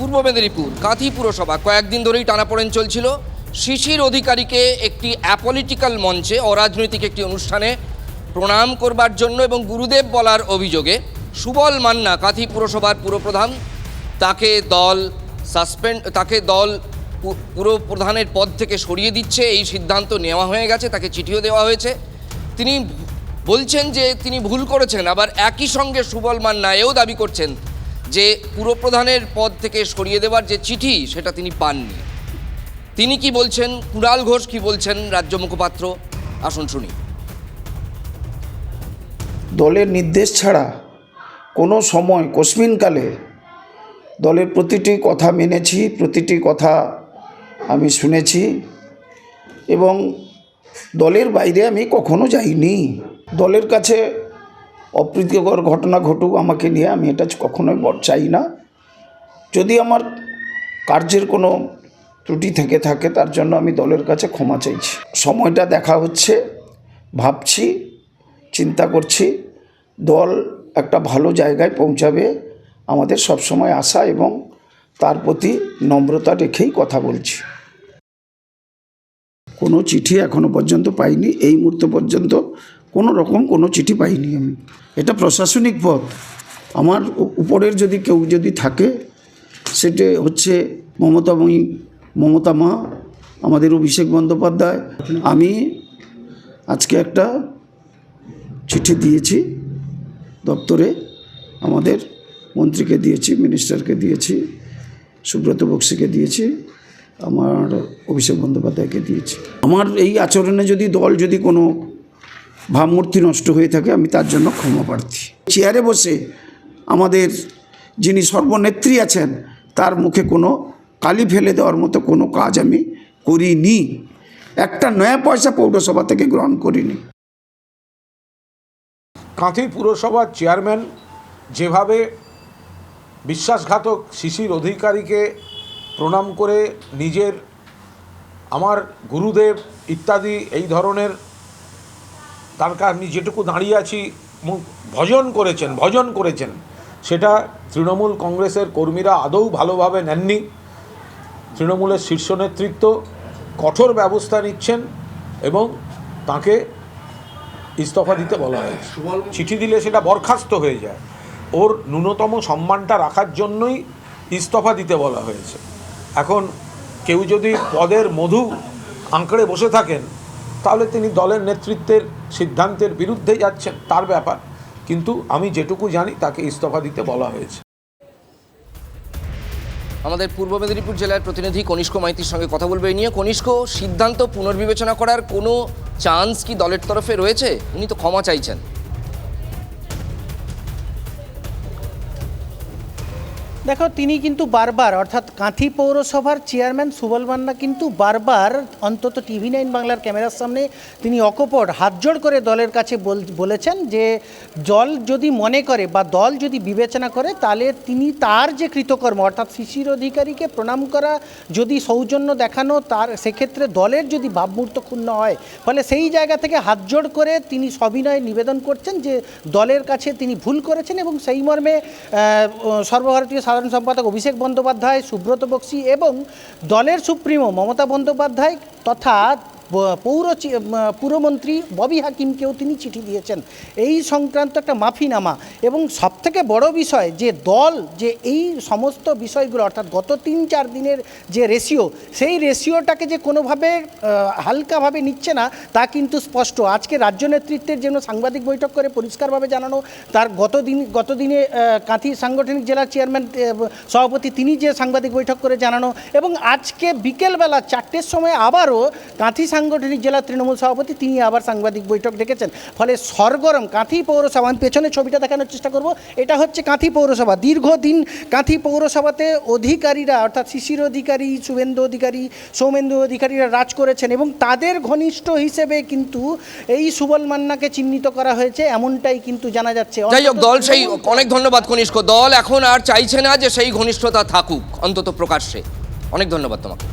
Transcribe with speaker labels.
Speaker 1: পূর্ব মেদিনীপুর, কাঁথি পুরসভা। কয়েকদিন ধরেই টানাপোড়েন চলছিল। শিশির অধিকারীকে একটি অ্যাপলিটিক্যাল মঞ্চে অরাজনৈতিক একটি অনুষ্ঠানে প্রণাম করবার জন্য এবং গুরুদেব বলার অভিযোগে সুবল মান্না, কাঁথি পুরসভার পুরপ্রধান, তাকে দল সাসপেন্ড, তাকে দল পুরপ্রধানের পদ থেকে সরিয়ে দিচ্ছে। এই সিদ্ধান্ত নেওয়া হয়ে গেছে, তাকে চিঠিও দেওয়া হয়েছে। তিনি বলছেন যে তিনি ভুল করেছেন, আবার একই সঙ্গে সুবল মান্না এও দাবি করছেন যে পুরপ্রধানের পদ থেকে সরিয়ে দেওয়ার যে চিঠি, সেটা তিনি পাননি। তিনি কি বলছেন? কুণাল ঘোষ কি বলছেন? রাজ্য মুখপাত্র, আসুন শুনি।
Speaker 2: দলের নির্দেশ ছাড়া কোনো সময় কস্মিনকালে দলের প্রতিটি কথা মেনেছি, প্রতিটি কথা আমি শুনেছি এবং দলের বাইরে আমি কখনো যাইনি। দলের কাছে অপ্রীতিকর ঘটনা ঘটুক আমাকে নিয়ে, আমি এটা কখনোই চাই না। যদি আমার কার্যের কোনো ত্রুটি থেকে থাকে, তার জন্য আমি দলের কাছে ক্ষমা চাইছি। সময়টা দেখা হচ্ছে, ভাবছি, চিন্তা করছি, দল একটা ভালো জায়গায় পৌঁছাবে, আমাদের সবসময় আশা এবং তার প্রতি নম্রতা রেখেই কথা বলছি। কোনো চিঠি এখনও পর্যন্ত পাইনি, এই মুহূর্ত পর্যন্ত কোনো রকম কোনো চিঠি পাইনি আমি। এটা প্রশাসনিক পদ আমার উপরের যদি কেউ যদি থাকে, সেটা হচ্ছে মমতাময়ী মমতা মা, আমাদের অভিষেক বন্দ্যোপাধ্যায়। আমি আজকে একটা চিঠি দিয়েছি দপ্তরে, আমাদের মন্ত্রীকে দিয়েছি, মিনিস্টারকে দিয়েছি, সুব্রত বক্সিকে দিয়েছি, আমার অভিষেক বন্দ্যোপাধ্যায়কে দিয়েছি। আমার এই আচরণে যদি দল যদি কোনো ভাবমূর্তি নষ্ট হয়ে থাকে, আমি তার জন্য ক্ষমা প্রার্থী। চেয়ারে বসে আমাদের যিনি সর্বনেত্রী আছেন, তার মুখে কোনো কালি ফেলে দেওয়ার মতো কোনো কাজ আমি করিনি। একটা নয়া পয়সা পৌরসভা থেকে গ্রহণ করিনি।
Speaker 3: কাঁথি পুরসভার চেয়ারম্যান যেভাবে বিশ্বাসঘাতক শিশির অধিকারীকে প্রণাম করে নিজের, আমার গুরুদেব ইত্যাদি এই ধরনের তার আমি যেটুকু দাঁড়িয়ে আছি ভজন করেছেন ভজন করেছেন। সেটা তৃণমূল কংগ্রেসের কর্মীরা আদৌ ভালোভাবে নেননি। তৃণমূলের শীর্ষ নেতৃত্ব কঠোর ব্যবস্থা নিচ্ছেন এবং তাকে ইস্তফা দিতে বলা হয়েছে। চিঠি দিলে সেটা বরখাস্ত হয়ে যায়। ওর ন্যূনতম সম্মানটা রাখার জন্যই ইস্তফা দিতে বলা হয়েছে। এখন কেউ যদি পদের মধু আঁকড়ে বসে থাকেন তাহলে তিনি দলের নেতৃত্বের সিদ্ধান্তের বিরুদ্ধে যাচ্ছেন, তার ব্যাপার। কিন্তু আমি যেটুকু জানি, তাকে ইস্তফা দিতে বলা হয়েছে।
Speaker 1: আমাদের পূর্ব মেদিনীপুর জেলার প্রতিনিধি কনিষ্ক মাইতির সঙ্গে কথা বলবে। এই নিয়ে কনিষ্ক, সিদ্ধান্ত পুনর্বিবেচনা করার কোনো চান্স কি দলের তরফে রয়েছে? উনি তো ক্ষমা চাইছেন।
Speaker 4: দেখো, তিনি কিন্তু বারবার, অর্থাৎ কাঁথি পৌরসভার চেয়ারম্যান সুবল মান্না কিন্তু বারবার অন্তত টিভি নাইন বাংলার ক্যামেরার সামনে তিনি অকপট, হাতজোড় করে দলের কাছে বল- বলেছেন যে দল যদি মনে করে বা দল যদি বিবেচনা করে, তাহলে তিনি তার যে কৃতকর্ম, অর্থাৎ শিশির অধিকারীকে প্রণাম করা, যদি সৌজন্য দেখানো, তার সেক্ষেত্রে দলের যদি ভাবমূর্ত ক্ষুণ্ণ হয়, ফলে সেই জায়গা থেকে হাতজোড় করে তিনি সবিনয় নিবেদন করছেন যে দলের কাছে তিনি ভুল করেছেন এবং সেই মর্মে সর্বভারতীয় সাধারণ সম্পাদক অভিষেক বন্দ্যোপাধ্যায় সুব্রত বক্সি এবং দলের সুপ্রিমো মমতা বন্দ্যোপাধ্যায় তথা পৌর পুরমন্ত্রী ববি হাকিমকেও তিনি চিঠি দিয়েছেন। এই সংক্রান্ত একটা মাফিনামা। এবং সবথেকে বড় বিষয় যে দল, যে এই সমস্ত বিষয়গুলো, অর্থাৎ গত তিন চার দিনের যে রেশিও, সেই রেশিওটাকে যে কোনোভাবে হালকাভাবে নিচ্ছে না, তা কিন্তু স্পষ্ট। আজকে রাজ্য নেতৃত্বের জন্য সাংবাদিক বৈঠক করে পরিষ্কারভাবে জানানো, তার গত দিন, গত দিনে কাঁথি সাংগঠনিক জেলার চেয়ারম্যান সভাপতি তিনি যে সাংবাদিক বৈঠক করে জানানো, এবং আজকে বিকেলবেলা চারটের সময় আবারও কাঁথি সাংগঠনিক জেলা তৃণমূল সভাপতি তিনি আবার সাংবাদিক বৈঠক ডেকেছেন। ফলে সরগরম কাঁথি পৌরসভা আমি পেছনে ছবিটা দেখানোর চেষ্টা করব। এটা হচ্ছে কাঁথি পৌরসভা। দীর্ঘদিন কাঁথি পৌরসভাতে অধিকারীরা অর্থাৎ শিশির অধিকারী শুভেন্দু অধিকারী সৌমেন্দু অধিকারীরা রাজ করেছেন এবং তাদের ঘনিষ্ঠ হিসেবে কিন্তু এই সুবল মান্নাকে চিহ্নিত করা হয়েছে। এমনটাই কিন্তু জানা যাচ্ছে।
Speaker 1: যাই হোক দল সেই অনেক ধন্যবাদ কনিষ্ক দল এখন আর চাইছে না যে সেই ঘনিষ্ঠতা থাকুক অন্তত প্রকাশ্যে। অনেক ধন্যবাদ তোমাকে।